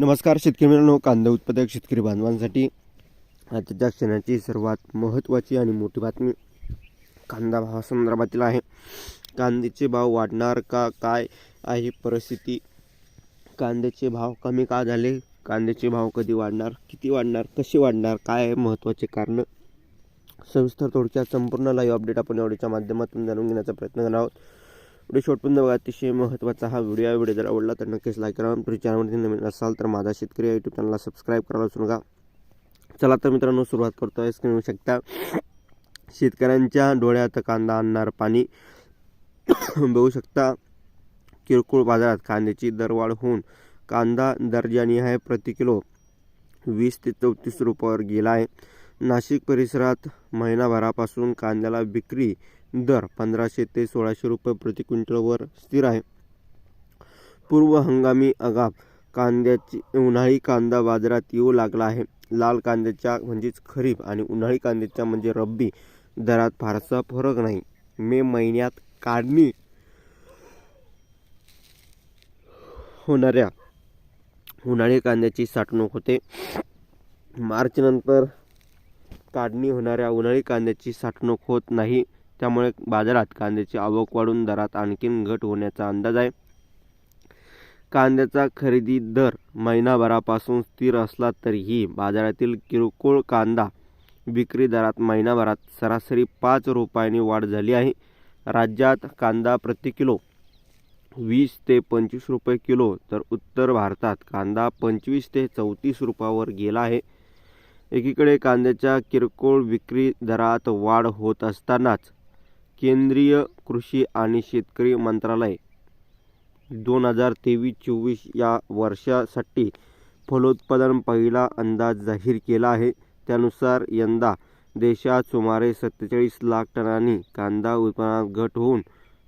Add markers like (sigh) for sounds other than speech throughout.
नमस्कार शेतकरी मित्रांनो कांदा उत्पादक शेतकरी बांधवांसाठी आजच्या क्षणाची सर्वात महत्त्वाची आणि मोठी बातमी कांदा भावासंदर्भातील आहे. कांद्याचे भाव वाढणार का काय आहे परिस्थिती? कांद्याचे भाव कमी का झाले? कांद्याचे भाव कधी वाढणार किती वाढणार कसे वाढणार काय आहे महत्त्वाचे कारण? सविस्तर थोडक्यात संपूर्ण लाईव्ह अपडेट आपण एवढीच्या माध्यमातून जाणून घेण्याचा प्रयत्न करणार आहोत. व्हिडिओ शेवटपर्यंत बघा अतिशय महत्त्वाचा हा व्हिडिओ आहे व्हिडिओ जर आवडला तर नक्कीच लाईक करा. तुम्ही चॅनलमध्ये नवीन असाल तर माझा शेतकरी यूट्यूब चॅनलला सबस्क्राईब करायला विसरू नका. चला तर मित्रांनो सुरुवात करतो आहे स्क्रीन शकता. शेतकऱ्यांच्या डोळ्यात कांदा आणणार पाणी. बघू शकता किरकोळ बाजारात कांद्याची दरवाढ होऊन कांदा दर्जानी आहे प्रति किलो वीस ते चौतीस रुपयावर गेला आहे. नाशिक परिसरात महिनाभरापासून कांद्याला विक्री दर पंधराशे ते सोळाशे रुपये प्रति क्विंटलवर स्थिर आहे. पूर्व हंगामी अगाप कांद्याची उन्हाळी कांदा बाजारात येऊ लागला आहे. लाल कांद्याच्या म्हणजेच खरीप आणि उन्हाळी कांद्याच्या म्हणजे रब्बी दरात फारसा फरक नाही. मे महिन्यात काढणी होणाऱ्या उन्हाळी कांद्याची साठवणूक होते. मार्चनंतर काढणी होणाऱ्या उन्हाळी कांद्याची साठवणूक होत नाही. त्यामुळे बाजारात कांद्याची आवक वाढून दरात आणखीन घट होण्याचा अंदाज आहे. कांद्याचा खरेदी दर महिनाभरापासून स्थिर असला तरीही बाजारातील किरकोळ कांदा विक्री दरात महिनाभरात सरासरी पाच रुपयांनी वाढ झाली आहे. राज्यात कांदा प्रति किलो वीस ते पंचवीस रुपये किलो तर उत्तर भारतात कांदा पंचवीस ते चौतीस रुपयावर गेला आहे. एकीकडे कांद्याच्या किरकोळ विक्री दरात वाढ होत असतानाच केंद्रीय कृषी आणि शेतकरी मंत्रालय दोन हजार तेवीस चोवीस या वर्षासाठी फलोत्पादन पहिला अंदाज जाहीर केला आहे. त्यानुसार यंदा देशात सुमारे सत्तेचाळीस लाख टनांनी कांदा उत्पादनात घट होऊन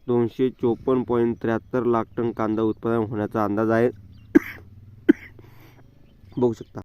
दोनशे चोपन्न पॉईंट त्र्याहत्तर लाख टन कांदा उत्पादन होण्याचा अंदाज आहे. (coughs) बघू शकता.